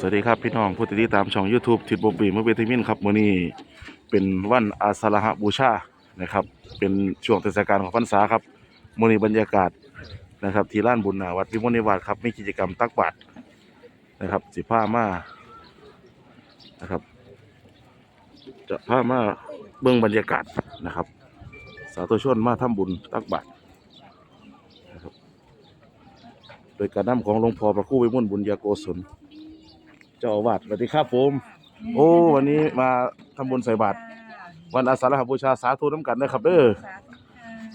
สวัสดีครับพี่น้องผู้ติดตามช่อง YouTube ทิดบบีเมื่อเวทีมินครับมื้อนี้เป็นวันอาสาฬหบูชานะครับ เป็นช่วงเทศกาลของพรรษาครับมื้อนี้บรรยากาศนะครับที่ลานบุญนาวัดวิมลนิวาสครับมีกิจกรรมตักบาตรนะครับสิพามานะครับ จะพามาเบื้องบรรยากาศนะครับ สาธุชนมาทำบุญตักบาตรนะครับโดยการนำของหลวงพ่อพระครูวิมลบุญญาโกศล จ้าอาวาสสวัสดีครับผม โอ้วันนี้มาทำบุญใส่บาตรวันอาสาฬหบูชาสาธุน้ำกันนะครับเด้อ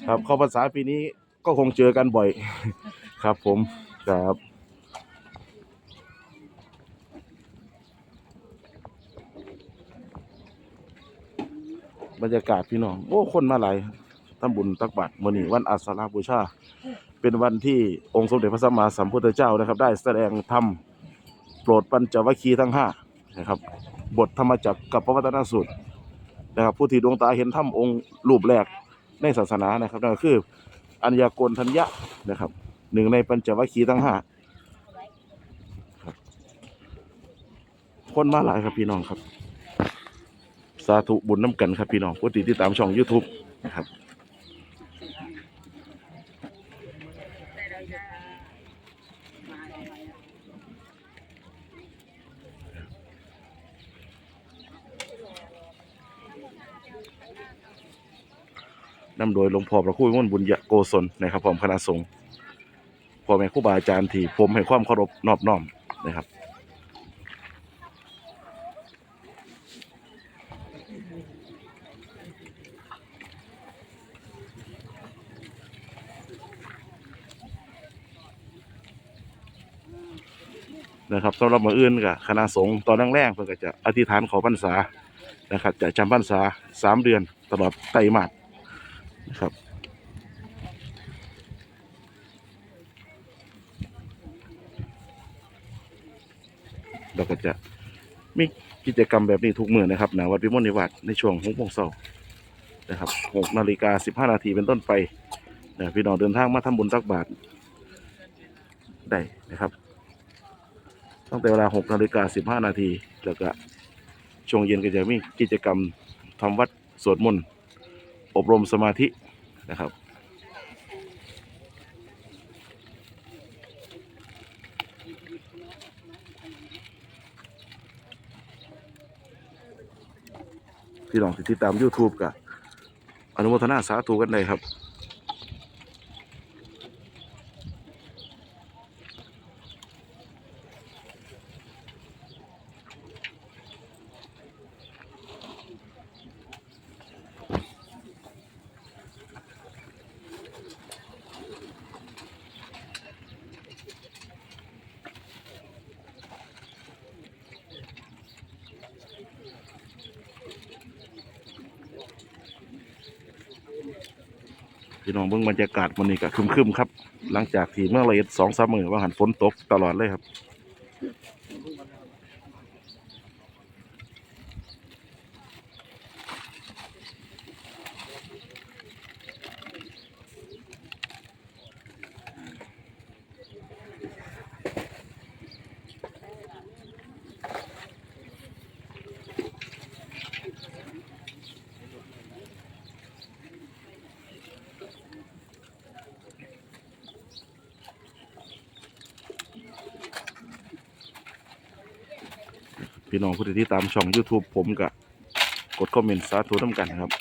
ครับเข้าพรรษาปีนี้ก็คงเจอกันบ่อย ครับผมครับบรรยากาศพี่น้องโอ้คนมาหลายทำบุญตักบาตรมื้อนี้วันอาสาฬหบูชา เป็นวันที่องค์สมเด็จพระสัมมาสัมพุทธเจ้านะครับ ได้แสดงธรรม รดปัญจวัคคีย์ทั้งห้านะครับ บทธรรมจักรกับพระวัตนสูตรนะครับ ผู้ที่ดวงตาเห็นถ้ำองค์รูปแรกในศาสนานะครับนั่นก็คืออัญญากรทัญญะนะครับหนึ่งในปัญจวัคคีย์ทั้งห้าคนมาหลายครับพี่น้องครับ สาธุบุญน้ำกันครับพี่น้องผู้ติดตามช่อง YouTube นะครับ นำโดยหลวงพ่อพระครูวิมลบุญยโกศลนะครับพร้อมคณะสงฆ์พ่อแม่ครูบาอาจารย์ที่ผมให้ความเคารพนอบน้อมนะครับนะครับสำหรับมืออื่นกับคณะสงฆ์ตอนแรกๆเพิ่นก็จะอธิษฐานขอพรรษานะครับจะจำพรรษาสามเดือนตลอดไตรมาส นะครับเราก็จะมีกิจกรรมแบบนี้ทุกมื้อนะครับณวัดวิมลนิวาสในช่วงหกโมงเช้านะครับหกนาฬิกาสิบห้านาทีเป็นต้นไปนะพี่น้องเดินทางมาทำบุญตักบาตรได้นะครับตั้งแต่เวลา6นาฬิกา15นาทีแล้วก็ช่วงเย็นก็จะมีกิจกรรมทำวัดสวดมนต์อบรมสมาธิ นะครับ พี่น้องที่ติดตาม YouTube กับอนุโมทนาสาธุกันได้ครับ พี่น้องเบื้องบรรยากาศวันนี้ก็คึมๆครับ หลังจากที่เมื่อไรสองสามมือว่าหันฝนตกตลอดเลยครับ พี่น้องผู้ที่ตามช่อง YouTube ผมก็กดคอมเมนต์สาธุน้ำกันครับ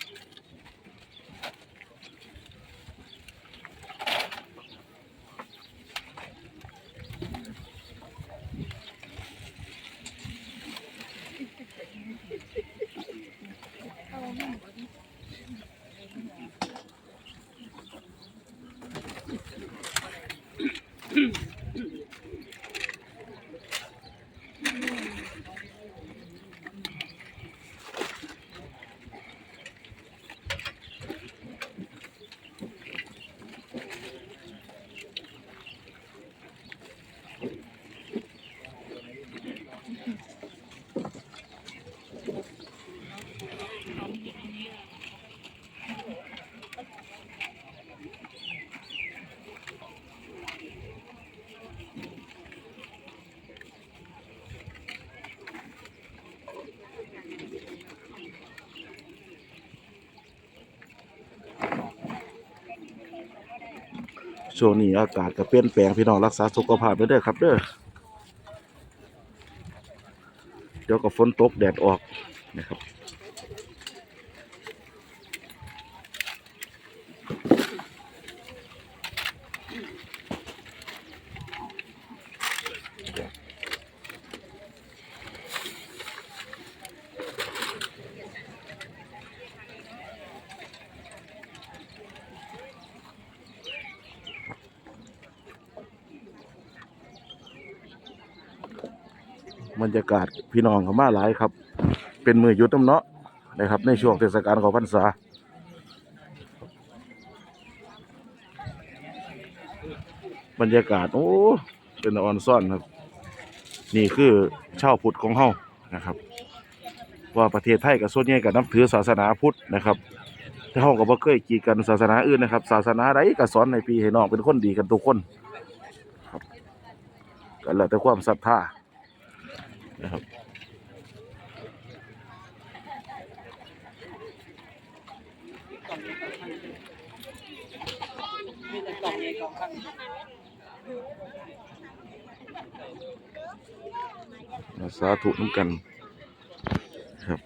พ ช่วงนี้อากาศก็เปลี่ยนแปลงพี่น้องรักษาสุขภาพไปเด้อครับเด้อเดี๋ยวก็ฝนตกแดดออกนะครับ บรรยากาศพี่น้องเขามาหลายครับ เป็นมือหยุดน้ำเนาะนะครับ ในช่วงเทศกาลของพรรษาบรรยากาศโอ้เป็นออนซ่อนครับ นี่คือเช่าพุทธของเฮานะครับ ว่าประเทศไทยกับส่วนใหญ่ก็นับถือศาสนาพุทธนะครับแต่เฮาก็บ่เคยกีดกันศาสนาอื่นนะครับ ศาสนาใดก็สอนให้พี่ให้น้องเป็นคนดีกันทุกคนครับก็แล้วแต่ความศรัทธา นะครับสาธุน้ำกัน ครับ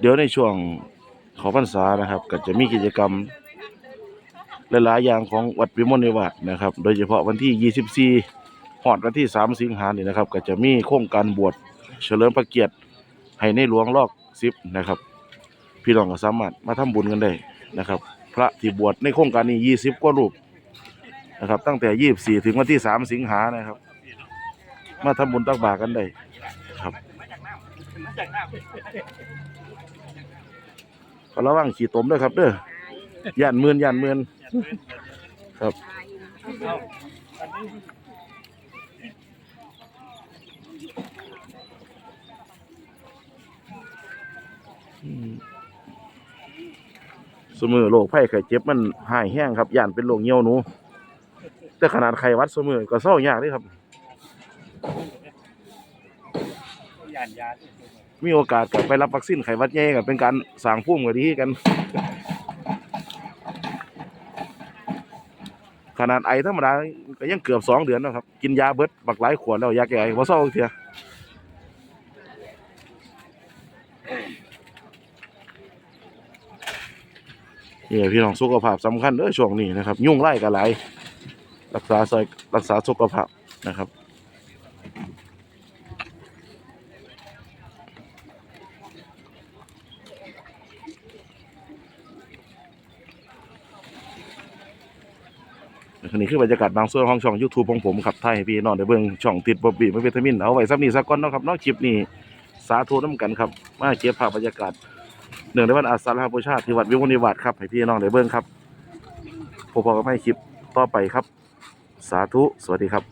เดี๋ยวในช่วงขอพรรษานะครับ ก็จะมีกิจกรรมหลายๆอย่างของวัดวิมลนิวาสนะครับ โดยเฉพาะวันที่ 24หอดวันที่ 3 สิงหาเนี่ยนะครับ ก็จะมีโครงการบวชเฉลิมพระเกียรติให้ในหลวงรอกสิบนะครับ พี่น้องก็สามารถมาทำบุญกันได้นะครับ พระที่บวชในโครงการนี้ 20 กว่ารูปนะครับ ตั้งแต่ 24 ถึงวันที่ 3 สิงหานะครับ มาทำบุญตักบาตรกันได้ครับ ก็ระวังขี่ตมด้วยครับ เด้อย่านเมือนย่านเมือนครับสมือโรคไข้ไข้เจ็บมันหายแห้งครับย่านเป็นโรคเหี่ยวหนูแต่ขนาดไข้วัดสมือก็เศร้ายากเด้ครับยานยา มีโอกาสกลับไปรับวัคซีนไข้หวัดใหญ่ก็เป็นการสร้างภูมิก็ดีกัน ขนาดไอธรรมดาก็ยังเกือบสองเดือนแล้วครับ กินยาเบิดบักหลายขวดแล้วยาแก้ไอบ่เศร้าเทียนี่พี่น้องสุขภาพสำคัญเด้อช่วงนี้นะครับ ยุ่งไล่กันหลายรักษาซอยรักษาสุขภาพนะครับ อันนี้คือบรรยากาศบางส่วนของช่องยูทูบของผมครับไทยพี่น้องได้เบิ่งช่องติดบอบบี้ไม่วิตามินเอาไว้ซ้ำนี้สักก้อนเนาะครับนอกคลิปนี้สาธุน้ำกันครับมาเก็บภาพบรรยากาศหนึ่งในวันอาสาฬหบูชาที่วัดวิมุนิวาสครับให้พี่น้องได้เบิ่งครับพบกันใหม่คลิปต่อไปครับ สาธุสวัสดีครับ